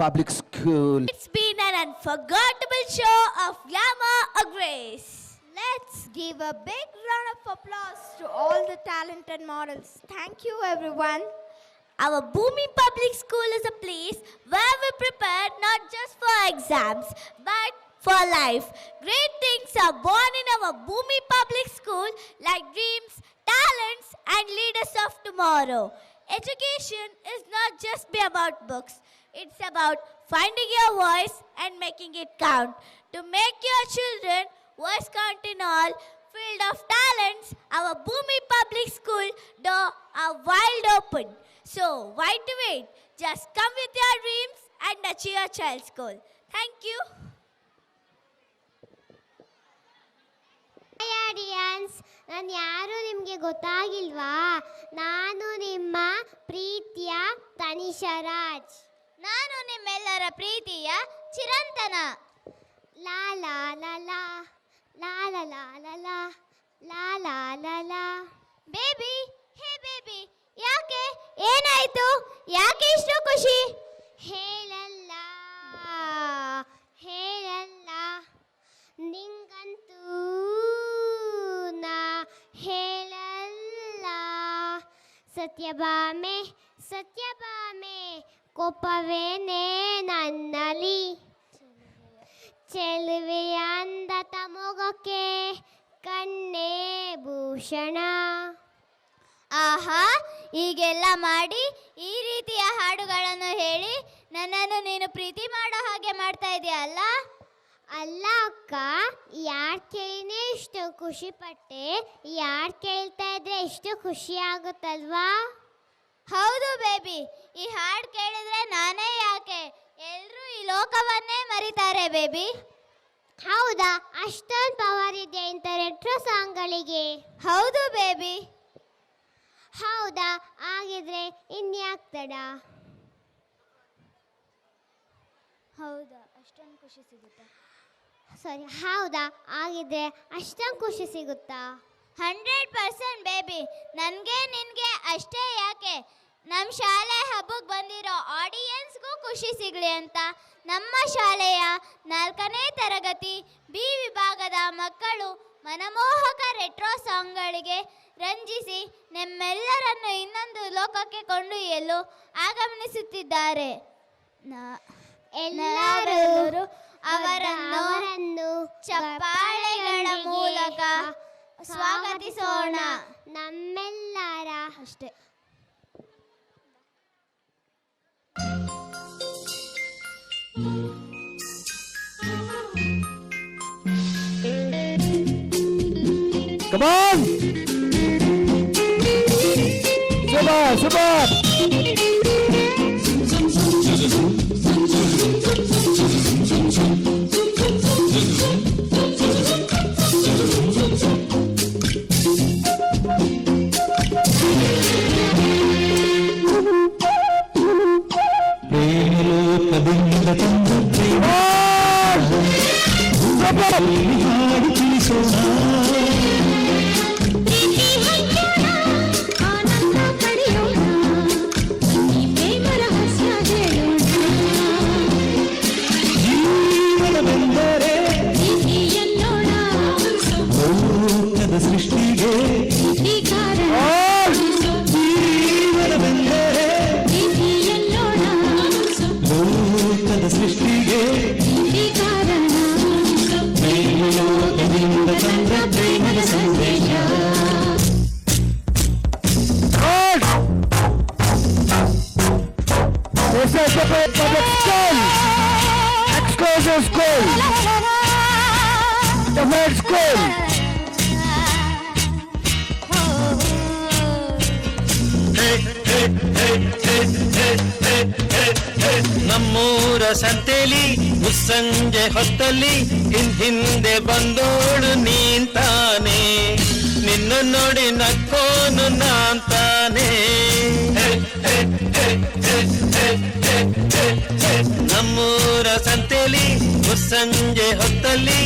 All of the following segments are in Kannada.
Public School. It's been an unforgettable show of glamour or grace. Let's give a big round of applause to all the talented models. Thank you, everyone. Our Bhumi Public School is a place where we prepare not just for exams but for life. Great things are born in our Bhumi Public School like dreams, talents, and leaders of tomorrow. Education is not just be about books. It's about finding your voice and making it count. To make your children voice count in all field of talents, our Bhumi Public School door are wide open. So why to wait? Just come with your dreams and achieve your child's goal. Thank you. Audience ನಾನು ಯಾರು ನಿಮಗೆ ಗೊತ್ತಾಗಿಲ್ವಾ ನಾನು ನಿಮ್ಮ ಪ್ರೀತಿಯ ತನಿಷರಾಜ್ ನಾನು ನಿಮ್ಮೆಲ್ಲರ ಪ್ರೀತಿಯ ಚಿರಂತನ ಬೇಬಿ ಹೇ ಬೇಬಿ ಯಾಕೆ ಏನಾಯ್ತು ಯಾಕೆ ಇಷ್ಟು ಖುಷಿ ಹೇಳಲ್ಲ ಹೇಳಲ್ಲ ನಿಂಗಂತೂ ನಾ ಹೇಳಲ್ಲ ಸತ್ಯಭಾಮೆ ಸತ್ಯಭಾಮೆ ಕೋಪವೇನೆ ನನ್ನಲಿ ಚೆಲುವೆಯ ಅಂದ ಮೊಗಕ್ಕೆ ಕಣ್ಣೇ ಭೂಷಣ. ಆಹಾ, ಹೀಗೆಲ್ಲ ಮಾಡಿ ಈ ರೀತಿಯ ಹಾಡುಗಳನ್ನು ಹೇಳಿ ನನ್ನನ್ನು ನೀನು ಪ್ರೀತಿ ಮಾಡೋ ಹಾಗೆ ಮಾಡ್ತಾ ಇದೆಯಲ್ಲ ಅಲ್ಲ? ಅಕ್ಕ, ಯಾರು ಕೇಳಿನೇ ಇಷ್ಟು ಖುಷಿ ಪಟ್ಟೆ, ಯಾರು ಕೇಳ್ತಾ ಇದ್ರೆ ಎಷ್ಟು ಖುಷಿ ಆಗುತ್ತಲ್ವಾ? ಹೌದು ಬೇಬಿ ಈ ಹಾಡು ಕೇಳಿದ್ರೆ ನಾನೇ ಯಾಕೆ? ಎಲ್ಲರೂ ಈ ಲೋಕವನ್ನೇ ಮರಿತಾರೆ ಬೇಬಿ. ಹೌದಾ? ಅಷ್ಟೊಂದು ಪವರ್ ಇದೆ ಇಂಥ ರೆಟ್ರೋ ಸಾಂಗ್ಗಳಿಗೆ ಹೌದು ಬೇಬಿ. ಹೌದಾ? ಆಗಿದ್ರೆ ಇನ್ಯಾಕ್ ತಡ ಹೌದಾ? ಅಷ್ಟೊಂದು ಖುಷಿ ಸಿಗುತ್ತಾ. ಸಾರಿ ಹೌದಾ? ಆಗಿದ್ರೆ ಅಷ್ಟೊಂದು ಖುಷಿ ಸಿಗುತ್ತಾ? Hundred percent baby. ನನಗೆ ನಿನಗೆ ಅಷ್ಟೇ ಯಾಕೆ? ನಮ್ಮ ಶಾಲೆ ಹಬ್ಬಕ್ಕೆ ಬಂದಿರೋ ಆಡಿಯನ್ಸ್ಗೂ ಖುಷಿ ಸಿಗಲಿ ಅಂತ. ನಮ್ಮ ಶಾಲೆಯ ನಾಲ್ಕನೇ ತರಗತಿ ಬಿ ವಿಭಾಗದ ಮಕ್ಕಳು ಮನಮೋಹಕ ರೆಟ್ರೋ ಸಾಂಗ್ಗಳಿಗೆ ರಂಜಿಸಿ ನಮ್ಮೆಲ್ಲರನ್ನು ಇನ್ನೊಂದು ಲೋಕಕ್ಕೆ ಕೊಂಡೊಯ್ಯಲು ಆಗಮನಿಸುತ್ತಿದ್ದಾರೆ. ಎಲ್ಲರೂ ಅವರನ್ನು ಚಪ್ಪಾಳೆಗಳ ಮೂಲಕ ಸ್ವಾಗತಿಸೋಣ ನಮ್ಮೆಲ್ಲರ ಅಷ್ಟೇ Come on! Come on! school. The med school. नमूर संतेली मुसंजे hey, hey, hey, hey, ಮುಸ್ಸಂಜೆ ಹೊತ್ತಲ್ಲಿ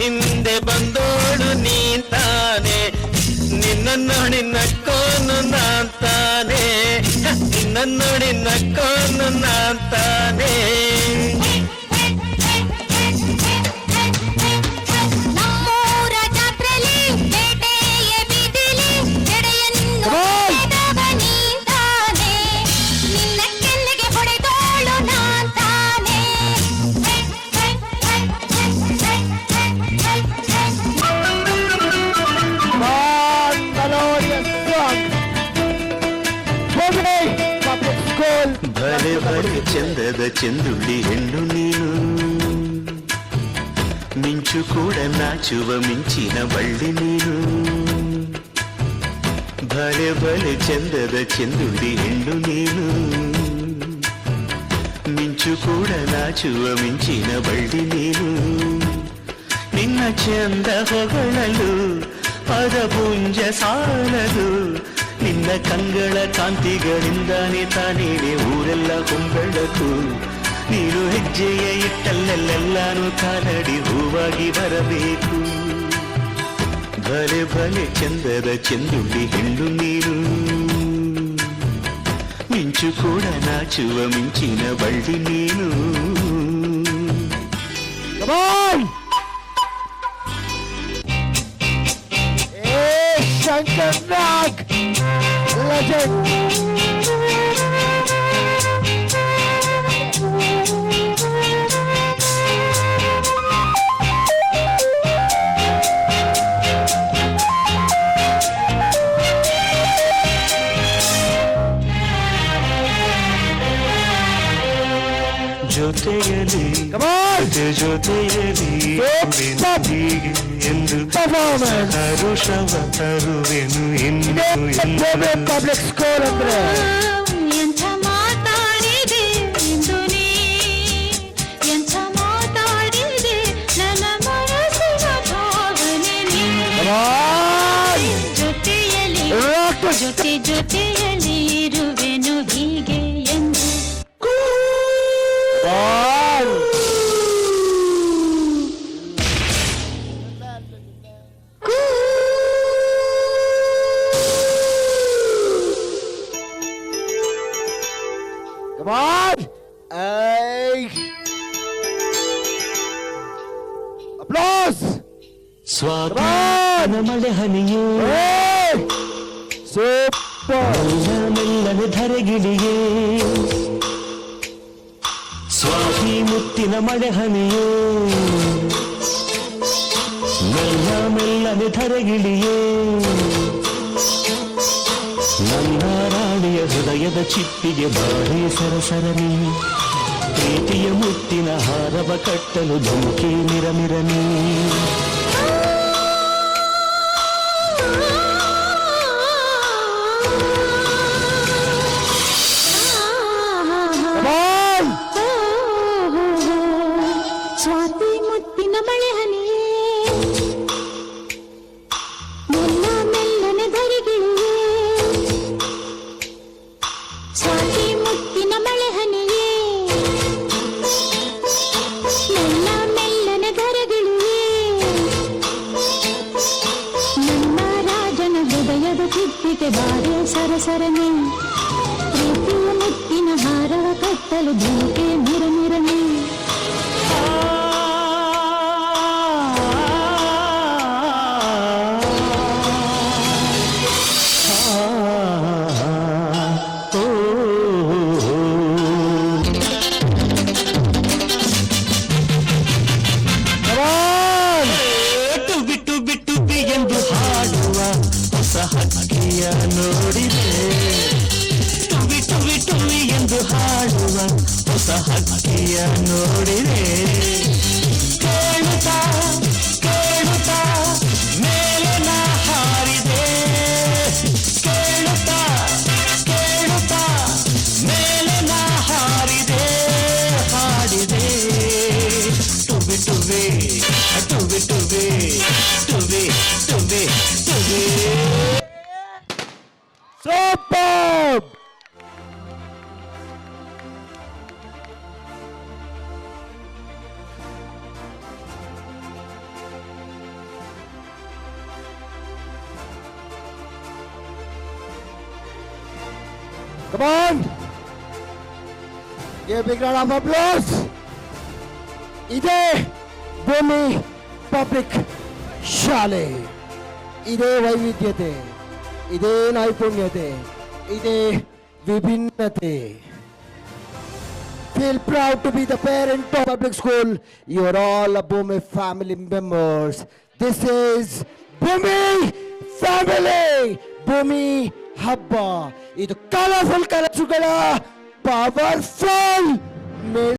ಹಿಂದೆ ಬಂದೋಳು ನೀಂತಾನೆ ನಿನ್ನ ನೋಡಿ ನಕ್ಕೋನು ನಾಂತಾನೆ ನಿನ್ನ ನೋಡಿ ನಕ್ಕೋನು ನಾಂತಾನೆ ಚಂದದ ಚೆಂದುಳ್ಳಿ ಹೆಣ್ಣು ನೀನು ಮಿಂಚು ಕೂಡ ನಾಚುವ ಮಿಂಚಿನ ಬಳ್ಳಿ ನೀನು ಬಲೆ ಬಲೆ ಚಂದದ ಚೆಂದುಳ್ಳಿ ಹೆಣ್ಣು ನೀನು ಮಿಂಚು ಕೂಡ ನಾಚುವ ಮಿಂಚಿನ ಬಳ್ಳಿ ನೀನು ನಿನ್ನ ಚಂದ ಹೊಗಳಲು ಪದಪುಂಜ ಸಾಲದು ನಿನ್ನ ಕಂಗಳ ಕಾಂತಿಗಳಿಂದಾನೆ ತಾನೇನೆ ಊರೆಲ್ಲ ಹೊಂಬೆಳಕು ನೀನು ಹೆಜ್ಜೆಯ ಇಟ್ಟಲ್ಲೆಲ್ಲೆಲ್ಲಾನು ಕಾಲಡಿ ಹೂವಾಗಿ ಬರಬೇಕು ಭಲೆ ಭಲೆ ಚಂದದ ಚೆಂದುಳ್ಳಿ ಹೆಣ್ಣು ನೀನು ಮಿಂಚು ಕೂಡ ನಾಚುವ ಮಿಂಚಿನ ಬಳ್ಳಿ ನೀನು Come on! Hey, Shankar Nag! Legend! Jotheyali Come Performance! ಹರುಷವ ತರುವೆನು ಇನ್ನು Public School ಅಂದ್ರೆ ಇಂದು ನೀ ನನ್ನ ನೀ! ಜೊತೆ ಜೊತೆಯಲ್ಲಿ ಇರುವೆನು ಹೀಗೆ ಎಂದು ಸ್ವಾತಂತ್ರ್ಯ ಮಳೆ ಹನಿಯೇ ಮೆಲ್ಲನೆ ಧರೆಗಿಳಿಯೇ. ಸ್ವಾಮಿ ಮುತ್ತಿನ ಮಳೆ ಹನಿಯೇ. ಮೆಲ್ಲ ಮೆಲ್ಲನೆ ಧರೆಗಿಳಿಯೇ. ನನ್ನ ರಾಣಿಯ ಹೃದಯದ ಚಿಪ್ಪಿಗೆ ಬಾರಿ ಸರಸರನಿ. ಪ್ರೀತಿಯ ಮುತ್ತಿನ ಹಾರವ ಕಟ್ಟಲು ಧುಮುಕಿ ಮಿರಮಿರನಿ pasaremos. ಹಕ್ಕಿಯ ನೋಡಿದೆ ಕೇಳುತ್ತಾ ಕೇಳುತ್ತಾ ಮೇಲೆ ನಾ ಹಾರಿದೆ ಕೇಳುತ್ತಾ ಕೇಳುತ್ತಾ ಮೇಲೆ Come on! Give a big round of applause! ಇದೇ ಭೂಮಿ ಪಬ್ಲಿಕ್ ಶಾಲೆ ಇದೇ ವೈವಿಧ್ಯತೆ ಇದೇ ನೈಪುಣ್ಯತೆ ಇದೇ ವಿಭಿನ್ನತೆ Feel proud to be the parent of public school. You are all a Bhumi family members. This is Bhumi family. Bhumi ಹಬ್ಬ ಇದು ಕಲರ್ಫುಲ್ ಕಲರ್ಸುಗಳ ಪವರ್ಫುಲ್ May